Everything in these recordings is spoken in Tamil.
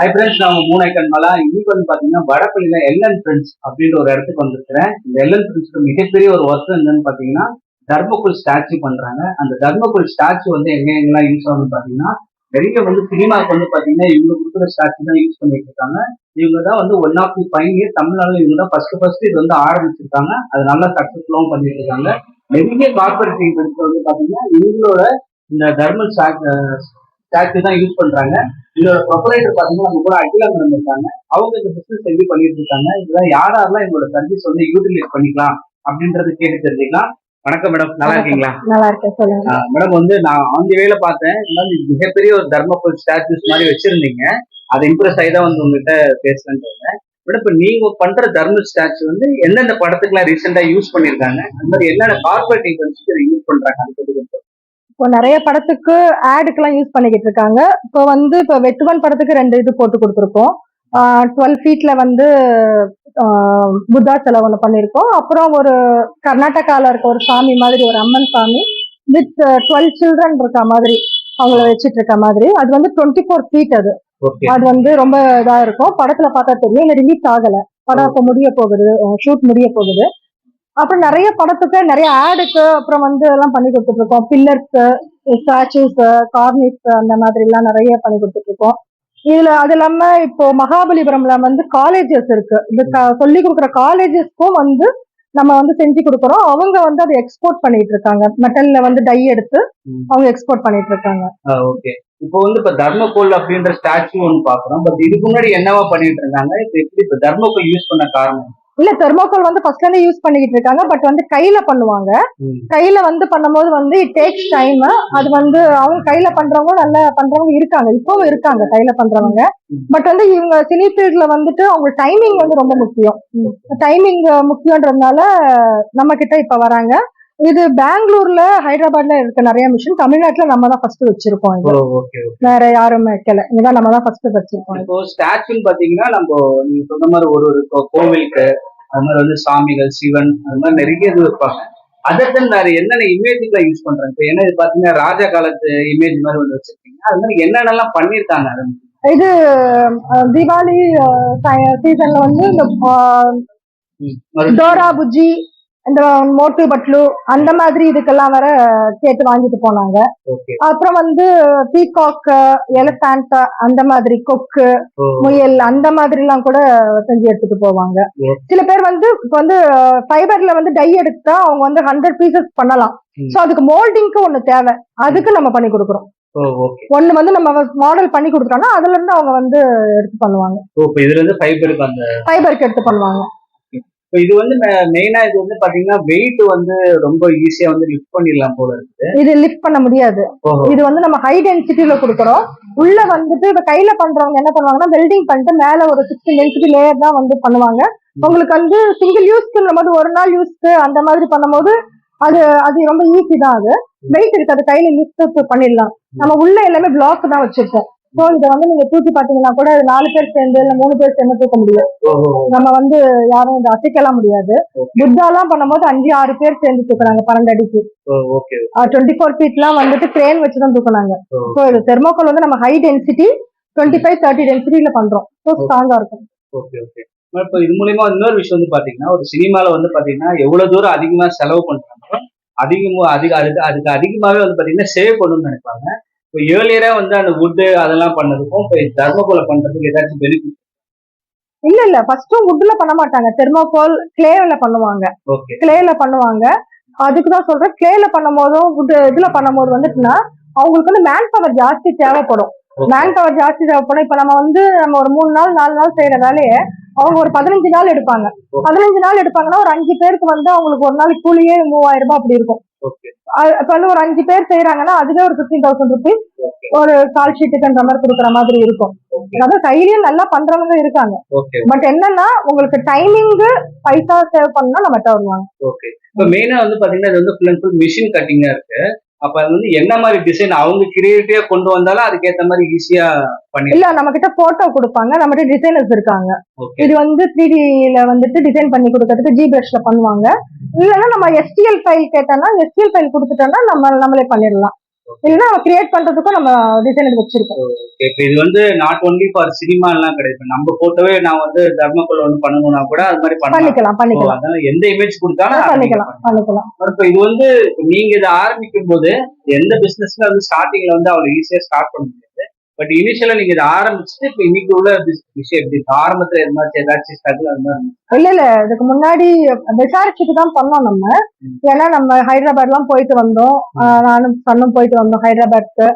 ஹை ஃப்ரெண்ட்ஸ் நான் மூணு மூணைக்கன் மலா. இன்னைக்கு வந்து பாத்தீங்கன்னா வடப்பள்ளியில எல்என் ஃப்ரெண்ட்ஸ் அப்படின்ற ஒரு இடத்துக்கு வந்திருக்கிறேன். இந்த எல்என் ஃப்ரெண்ட்ஸ்க்கு மிகப்பெரிய ஒரு ஒர்க் என்னன்னு பாத்தீங்கன்னா தர்மக்குள் ஸ்டாச்சு பண்றாங்க. அந்த தர்மக்குள் ஸ்டாச்சு வந்து எங்க எங்கெல்லாம் யூஸ் ஆகும்னு பாத்தீங்கன்னா நிறைய வந்து சினிமாவுக்கு வந்து பாத்தீங்கன்னா இவங்க கொடுக்குற ஸ்டாச்சு தான் யூஸ் பண்ணிட்டு இருக்காங்க. இவங்க தான் வந்து ஒன் ஆஃப் தி பைனியர் தமிழ்நாடுல இவங்க தான் ஃபர்ஸ்ட் ஃபர்ஸ்ட் இது வந்து ஆரம்பிச்சிருக்காங்க. அது நல்லா சக்சஸ்ஃபுல்லாவும் பண்ணிட்டு இருக்காங்க. நிறைய கார்பரேட் வந்து பாத்தீங்கன்னா இவங்களோட இந்த தர்மல் ஸ்டாச்சு தான் யூஸ் பண்றாங்க. இதோட ப்ரொப்பரேட்டர் பாத்தீங்கன்னா நம்ம கூட அகிலா மேடம் இருக்காங்க. அவங்க இந்த பிசினஸ் எப்படி பண்ணிட்டு இருக்காங்க. இதெல்லாம் யார் யாரெல்லாம் எங்களோட சர்வீஸ் வந்து யூட்டிலைஸ் பண்ணிக்கலாம் அப்படின்றது கேட்டு தெரிஞ்சுக்கலாம். வணக்கம் மேடம் நல்லா இருக்கீங்களா? நல்லா இருக்கேன். சொல்லுங்க. மேடம் வந்து நான் ஆன் தி வேல பார்த்தேன். மிகப்பெரிய ஒரு தர்மபுல் ஸ்டாச்சுஸ் மாதிரி வச்சிருந்தீங்க. அது இம்ப்ரெஸ் ஆகி தான் வந்து உங்ககிட்ட பேசுறேன்னு மேடம் இப்ப நீங்க பண்ற தர்மல் ஸ்டாச்சு வந்து எந்தெந்த படத்துக்குலாம் ரீசெண்டா யூஸ் பண்ணிருக்காங்க? அந்த மாதிரி என்னென்ன கார்பரேட் ஈவெண்ட்ஸ்க்கு யூஸ் பண்றாங்க? அது கொஞ்சம் இப்போ நிறைய படத்துக்கு ஆடுக்கெல்லாம் யூஸ் பண்ணிக்கிட்டு இருக்காங்க. இப்போ வந்து இப்போ வெட்டுவன் படத்துக்கு ரெண்டு இது போட்டு கொடுத்துருக்கோம். டுவெல் ஃபீட்ல வந்து புத்தா சிலை ஒன்று பண்ணியிருக்கோம். அப்புறம் ஒரு கர்நாடகால இருக்க ஒரு சாமி மாதிரி ஒரு அம்மன் சாமி வித் டுவெல் சில்ட்ரன் இருக்க மாதிரி அவங்கள வச்சிட்டு இருக்க மாதிரி. அது வந்து டுவெண்ட்டி ஃபோர் ஃபீட் அது அது வந்து ரொம்ப இதா இருக்கும். படத்துல பார்த்தா தெரியும். இல்லை ரிலீஸ் ஆகல. படம் இப்போ முடிய போகுது ஷூட் முடிய போகுது. அப்புறம் நிறைய படத்துக்கு நிறைய ஆடுக்கு அப்புறம் வந்து எல்லாம் பண்ணி கொடுத்துட்டு இருக்கோம் பில்லர்ஸ் ஸ்டாச்சுஸ் கார்னிஸ் அந்த மாதிரி எல்லாம் நிறைய பண்ணி கொடுத்துட்டு இருக்கோம் இதுல அது இல்லாம இப்போ மகாபலிபுரம்ல வந்து காலேஜஸ் இருக்கு. இது சொல்லி கொடுக்குற காலேஜஸ்க்கும் வந்து நம்ம வந்து செஞ்சு கொடுக்குறோம். அவங்க வந்து அதை எக்ஸ்போர்ட் பண்ணிட்டு இருக்காங்க மெட்டல்ல வந்து டை எடுத்து. அவங்க எக்ஸ்போர்ட் பண்ணிட்டு இருக்காங்க ஓகே. இப்போ வந்து இப்ப தர்மகோல் அப்படின்ற ஸ்டாச்சு ஒன்று பாக்குறோம் பட் இதுக்கு முன்னாடி என்னவா பண்ணிட்டு இருந்தாங்க இப்ப எப்படி இப்ப தர்மகோல் யூஸ் பண்ண காரணம்? இல்ல தெர்மோகால் வந்து ஃபர்ஸ்ட்ல இருந்து யூஸ் பண்ணிக்கிட்டு இருக்காங்க. பட் வந்து கையில பண்ணுவாங்க. கையில வந்து பண்ணும்போது வந்து இட் டேக்ஸ் டைம் அது வந்து அவங்க கையில பண்றவங்க நல்லா பண்றவங்க இருக்காங்க. இப்பவும் இருக்காங்க கையில பண்றவங்க. பட் வந்து இவங்க சினி ஃபீல்ட்ல வந்துட்டு அவங்க டைமிங் வந்து ரொம்ப முக்கியம். டைமிங் முக்கியன்றதுனால நம்ம கிட்ட இப்ப வராங்க. இது பெங்களூர்ல ஹைதராபாத்ல இருக்க நிறைய மிஷின் தமிழ்நாட்டுல நம்ம தான் ஃபர்ஸ்ட் வச்சிருக்கோம் இது. ஓகே வேற யாரும் வைக்கல. இதான் நம்ம தான் ஃபர்ஸ்ட் வச்சிருக்கோம் இப்போ ஸ்டாச்சுன்னு பாத்தீங்கன்னா நம்ம நீங்க சொன்ன மாதிரி ஒரு ஒரு கோவிலுக்கு அது மாதிரி வந்து சாமிகள் சிவன் அது மாதிரி நிறைய இது வைப்பாங்க. அதர் தென் வேற என்னென்ன இமேஜ்ல யூஸ் பண்றாங்க? இப்போ என்ன இது பாத்தீங்கன்னா ராஜா காலத்து இமேஜ் மாதிரி ஒன்று வச்சிருக்கீங்க. அது மாதிரி என்னென்னலாம் பண்ணிருக்காங்க அது இது தீபாவளி சீசன்ல வந்து இந்த டோரா புஜ்ஜி இந்த மோட்டு பட்லு அந்த மாதிரி இதுக்கெல்லாம் வர கேட்டு வாங்கிட்டு போனாங்க. அப்புறம் வந்து பீகாக் எலஃபேண்ட் அந்த மாதிரி கொக்கு முயல் அந்த மாதிரி எல்லாம் கூட செஞ்சு எடுத்துட்டு போவாங்க. சில பேர் வந்து இப்ப வந்து ஃபைபர்ல வந்து டை எடுத்தா அவங்க வந்து ஹண்ட்ரட் பீசஸ் பண்ணலாம். சோ அதுக்கு மோல்டிங்க்கு ஒண்ணு தேவை. அதுக்கு நம்ம பண்ணி கொடுக்குறோம். ஒண்ணு வந்து நம்ம மாடல் பண்ணி கொடுத்துட்டோம்னா அதுல இருந்து அவங்க வந்து எடுத்து பண்ணுவாங்க. ஃபைபருக்கு எடுத்து பண்ணுவாங்க. இப்போ இது வந்து மெயினா இது வந்து பாத்தீங்கன்னா வெயிட் வந்து ரொம்ப ஈஸியா வந்து லிஃப்ட் பண்ணிடலாம் போல இருக்கு இது லிஃப்ட் பண்ண முடியாது. இது வந்து நம்ம ஹை டென்சிட்டில கொடுக்குறோம். உள்ள வந்துட்டு இப்ப கையில பண்றவங்க என்ன பண்ணுவாங்கன்னா வெல்டிங் பண்ணிட்டு மேல ஒரு சிக்ஸ்டி டென்சிட்டி லேயர் தான் வந்து பண்ணுவாங்க. உங்களுக்கு வந்து சிங்கிள் யூஸ்க்கு போது ஒரு நாள் யூஸ்க்கு அந்த மாதிரி பண்ணும்போது அது அது ரொம்ப ஈஸி தான் அது. வெயிட் இருக்காது. கையில லிஃப்ட் பண்ணிடலாம். நம்ம உள்ள எல்லாமே பிளாக் தான் வச்சிருக்கோம். ஸோ இதை வந்து நீங்க தூக்கி பாத்தீங்கன்னா கூட நாலு பேர் சேர்ந்து இல்ல மூணு பேர் சேர்ந்து தூக்க முடியும் நம்ம வந்து யாரும் இதை அசைக்கலாம் முடியாது. Okay. புத்தாலாம் பண்ணும்போது அஞ்சு ஆறு பேர் சேர்ந்து தூக்குறாங்க பன்னெண்டு அடிக்கு. டுவெண்ட்டி ஃபோர் ஃபீட்லாம் வந்துட்டு கிரேன் வச்சு தான் தூக்குனாங்க. ஸோ இது தெர்மோகால் வந்து நம்ம high density twenty five thirty டென்சிட்டியில பண்றோம். ஸோ ஸ்ட்ராங்கா இருக்கும். Okay okay. இப்போ இது மூலியமா இன்னொரு விஷயம் வந்து பாத்தீங்கன்னா ஒரு சினிமால வந்து பாத்தீங்கன்னா எவ்வளவு தூரம் அதிகமா செலவு பண்றாங்களோ அதிகமா அதிக அதுக்கு அதுக்கு அதிகமாவே வந்து பாத்தீங்கன்னா சேவ் பண்ணணும்னு நினைப்பாங்க. இப்போ ஏர்லியரா வந்து அந்த வுட்டு அதெல்லாம் பண்ணதுக்கும் இப்போ தர்மகோலை பண்றதுக்கு ஏதாச்சும் பெனிஃபிட் இல்ல இல்ல. ஃபர்ஸ்டும் வுட்ல பண்ண மாட்டாங்க. தெர்மோகால் கிளேல பண்ணுவாங்க. கிளேல பண்ணுவாங்க. அதுக்கு தான் சொல்றேன். கிளேல பண்ணும்போதும் wood இதுல பண்ணும்போது வந்துட்டுனா அவங்களுக்கு வந்து மேன் பவர் ஜாஸ்தி தேவைப்படும். மேன் பவர் ஜாஸ்தி தேவைப்படும். இப்ப நம்ம வந்து நம்ம ஒரு மூணு நாள் நாலு நாள் செய்யற வேலையை அவங்க ஒரு பதினஞ்சு நாள் எடுப்பாங்க. பதினஞ்சு நாள் எடுப்பாங்கன்னா ஒரு அஞ்சு பேருக்கு வந்து அவங்களுக்கு ஒரு நாளைக்கு கூலியே மூவாயிரம் ரூபாய் அப்படி இருக்கும். இப்ப ஒரு அஞ்சு பேர் செய்யறாங்கன்னா அதுவே ஒரு பிப்டீன் தௌசண்ட் ருபீஸ் ஒரு கால் ஷீட்டுக்குன்ற மாதிரி கொடுக்குற மாதிரி இருக்கும். அதாவது கையிலயும் நல்லா பண்றவங்க இருக்காங்க. பட் என்னன்னா உங்களுக்கு டைமிங் பைசா சேவ் பண்ணா நம்மகிட்ட வருவாங்க ஓகே இப்போ மெயினா வந்து பாத்தீங்கன்னா இது வந்து ஃபுல் அண்ட் ஃபுல் மிஷின் கட்டிங்கா இருக்கு. அப்ப அது வந்து என்ன மாதிரி டிசைன் அவங்க கிரியேட்டிவா கொண்டு வந்தாலும் அதுக்கேத்த மாதிரி ஈஸியா பண்ணி இல்ல நம்ம கிட்ட போட்டோ கொடுப்பாங்க. நம்ம கிட்ட டிசைனர்ஸ் இருக்காங்க. இது வந்து த்ரீ வந்துட்டு டிசைன் பண்ணி கொடுக்கறதுக்கு ஜி பிரஷ்ல பண்ணுவாங்க. இல்லைன்னா நம்ம எஸ்டிஎல் ஃபைல் கேட்டோம்னா எஸ்டிஎல் ஃபைல் கொடுத்துட்டோம்னா நம்ம நம்மளே பண்ணிடலாம். இல்லைன்னா நம்ம கிரியேட் பண்றதுக்கும் நம்ம டிசைன் எடுத்து வச்சிருக்கோம். இப்ப இது வந்து நாட் ஒன்லி ஃபார் சினிமா எல்லாம் கிடையாது. நம்ம போட்டோவே நான் வந்து தர்மக்கோல் ஒண்ணு பண்ணணும்னா கூட அது மாதிரி பண்ணிக்கலாம் பண்ணிக்கலாம். எந்த இமேஜ் கொடுத்தாலும் பண்ணிக்கலாம் பண்ணிக்கலாம். இப்ப இது வந்து நீங்க இதை ஆரம்பிக்கும் போது எந்த பிசினஸ்ல வந்து ஸ்டார்டிங்ல வந்து அவ்வளவு ஈஸியா ஸ்டார்ட் பண்ண முடியாது. பட் இனிஷியலா நீங்க இதை ஆரம்பிச்சுட்டு இப்ப இன்னைக்கு உள்ள விஷயம் எப்படி ஆரம்பத்துல எதாச்சும் ஏதாச்சும் ஸ்ட்ரகிள் இருந்துச்சா? இல்ல இல்ல. இதுக்கு முன்னாடி விசாரிச்சுட்டு தான் பண்ணோம் நம்ம. ஏன்னா நம்ம ஹைதராபாத் எல்லாம் போயிட்டு வந்தோம். நானும் சன்னும் போயிட்டு வந்தோம் ஹைதராபாத்க்கு.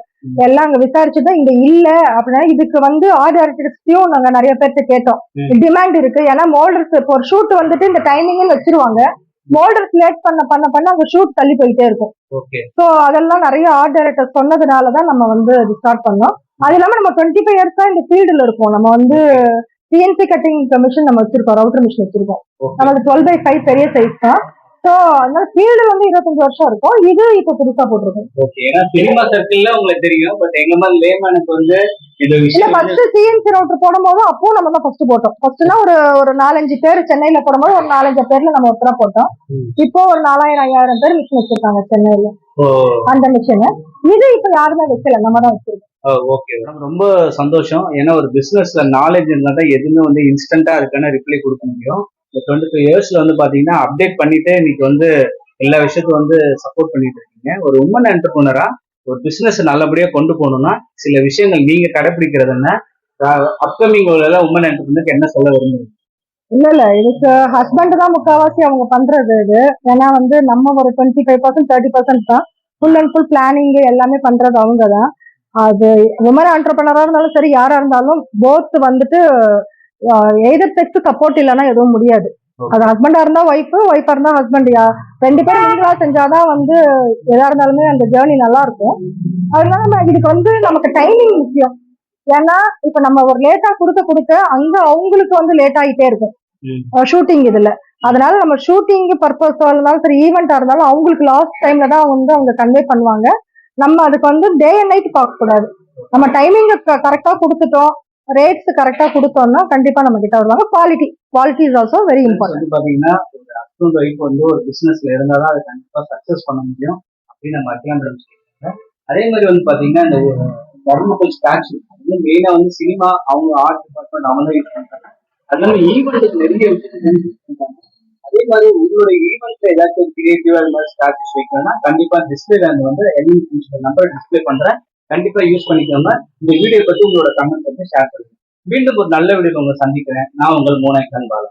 எல்லாம் அங்க விசாரிச்சுட்டு இங்க இல்ல அப்படின்னா இதுக்கு வந்து ஆர்டர் ஆர்டிஸ்டையும் நாங்க நிறைய பேர்த்த கேட்டோம். டிமாண்ட் இருக்கு. ஏன்னா மோல்டர்ஸ் இப்போ ஒரு ஷூட் வந்துட்டு இந்த டைமிங்னு வச்சிருவாங்க. மோல்டர்ஸ் லேட் பண்ண பண்ண பண்ண அங்க ஷூட் தள்ளி போயிட்டே இருக்கும். ஸோ அதெல்லாம் நிறைய ஆர்ட் டைரக்டர் சொன்னதுனால தான் நம்ம வந்து ஸ்டார்ட் பண்ணோம். அது இல்லாம நம்ம டுவெண்ட்டி ஃபைவ் இயர்ஸா இந்த ஃபீல்டுல இருக்கோம். நம்ம வந்து சிஎன்சி கட்டிங் மிஷின் நம்ம வச்சிருக்கோம் ரவுட்டர் மிஷின் வச்சிருக்கோம். நமக்கு டுவெல் பை ஃபைவ் பெரிய சைஸ் தான். ஸோ அதனால ஃபீல்டு வந்து இருபத்தஞ்சு வருஷம் இருக்கும். இது இப்போ புதுசா போட்டிருக்கோம். ஓகே ஏன்னா சினிமா சர்க்கிள்ல உங்களுக்கு தெரியும். பட் எங்க மாதிரி லேமனுக்கு வந்து இந்த இல்ல விஷயம் வந்து ஃபர்ஸ்ட் சிஎன்சி ரவுட்டர் போடும்போது அப்பவும் நம்ம தான் ஃபர்ஸ்ட் போட்டோம். ஃபர்ஸ்ட்னா ஒரு ஒரு நாலஞ்சு பேர் சென்னையில போடும்போது ஒரு நாலஞ்சு பேர்ல நம்ம ஒருத்தரா போட்டோம். இப்போ ஒரு நாலாயிரம் ஐயாயிரம் பேர் மிஷின் வச்சிருக்காங்க சென்னையில. அந்த மிஷின் இது இப்போ யாருமே வைக்கல. நம்ம தான் வச்சிருக்கோம். ஓகே மேடம் ரொம்ப சந்தோஷம். ஏன்னா ஒரு பிசினஸ்ல நாலேஜ் இருந்தா தான் எதுவுமே வந்து இன்ஸ்டன்டா அதுக்கான ரிப்ளை கொடுக்க முடியும். இந்த டுவெண்ட்டி ஃபைவ் இயர்ஸ்ல வந்து பாத்தீங்கன்னா அப்டேட் பண்ணிட்டு இன்னைக்கு வந்து எல்லா விஷயத்தையும் வந்து சப்போர்ட் பண்ணிட்டு இருக்கீங்க. ஒரு உமன் என்டர்பிரினரா ஒரு பிசினஸ் நல்லபடியா கொண்டு போகணும்னா சில விஷயங்கள் நீங்க கடைபிடிக்கிறது என்ன? அப்கமிங் உமன் என்டர்பிரினருக்கு என்ன சொல்ல விரும்புறீங்க? இல்ல இல்ல. இதுக்கு ஹஸ்பண்ட் தான் முக்காவாசி அவங்க பண்றது இது. ஏன்னா வந்து நம்ம ஒரு twenty five percent thirty percent தான். ஃபுல் அண்ட் ஃபுல் பிளானிங் எல்லாமே பண்றது அவங்க தான் அது உமன் ஆண்டர்பனரா இருந்தாலும் சரி யாரா இருந்தாலும் போத் வந்துட்டு எய்தர் செக்ஸ் சப்போர்ட் இல்லைன்னா எதுவும் முடியாது. அது ஹஸ்பண்டா இருந்தா ஒய்ஃப் ஒய்ஃபா இருந்தா ஹஸ்பண்ட் ரெண்டு பேரும் மிங்கிளா செஞ்சாதான் வந்து எதா இருந்தாலுமே அந்த ஜேர்னி நல்லா இருக்கும். அதனால நம்ம இதுக்கு வந்து நமக்கு டைமிங் முக்கியம். ஏன்னா இப்ப நம்ம ஒரு லேட்டா கொடுக்க கொடுக்க அங்க அவங்களுக்கு வந்து லேட் ஆகிட்டே இருக்கும். ஷூட்டிங் இதுல. அதனால நம்ம ஷூட்டிங் பர்பஸா இருந்தாலும் சரி ஈவெண்டா இருந்தாலும் அவங்களுக்கு லாஸ்ட் டைம்ல தான் வந்து அவங்க கன்வே பண்ணுவாங்க. நம்ம அதுக்கு வந்து டே அண்ட் நைட் பார்க்க கூடாது நம்ம டைமிங் கரெக்டா கொடுத்துட்டோம் ரேட்ஸ் கரெக்டா கொடுத்தோம்னா கண்டிப்பா நம்ம கிட்ட வருவாங்க quality quality is also very important பாத்தீங்கன்னா ஒரு ஹஸ்பண்ட் ஒய்ஃப் வந்து ஒரு பிசினஸ்ல இருந்தாதான் அதை கண்டிப்பா சக்சஸ் பண்ண முடியும் அப்படின்னு நம்ம மேடம் சொல்லியிருக்காங்க அதே மாதிரி வந்து பாத்தீங்கன்னா இந்த தர்மபுல் ஸ்டாச்சு வந்து மெயினா வந்து சினிமா அவங்க ஆர்ட் டிபார்ட்மெண்ட் அவங்க தான் யூஸ் பண்றாங்க அது மாதிரி ஈவெண்ட்டுக்கு நிறைய பண்றாங்க அதே மாதிரி உங்களுடைய ஈவெண்ட்ல ஏதாச்சும் கிரியேட்டிவா இந்த மாதிரி ஸ்டாச்சஸ் வைக்கணும்னா கண்டிப்பா டிஸ்பிளே அந்த வந்து எலிமெண்ட் நம்பர் டிஸ்பிளே பண்றேன். கண்டிப்பா யூஸ் பண்ணிக்கோங்க. இந்த வீடியோ பத்தி உங்களோட கமெண்ட் வந்து ஷேர் பண்ணுங்க. மீண்டும் ஒரு நல்ல வீடியோ உங்களை சந்திக்கிறேன். நான் உங்கள் மூணாய்க்கன் பாலா.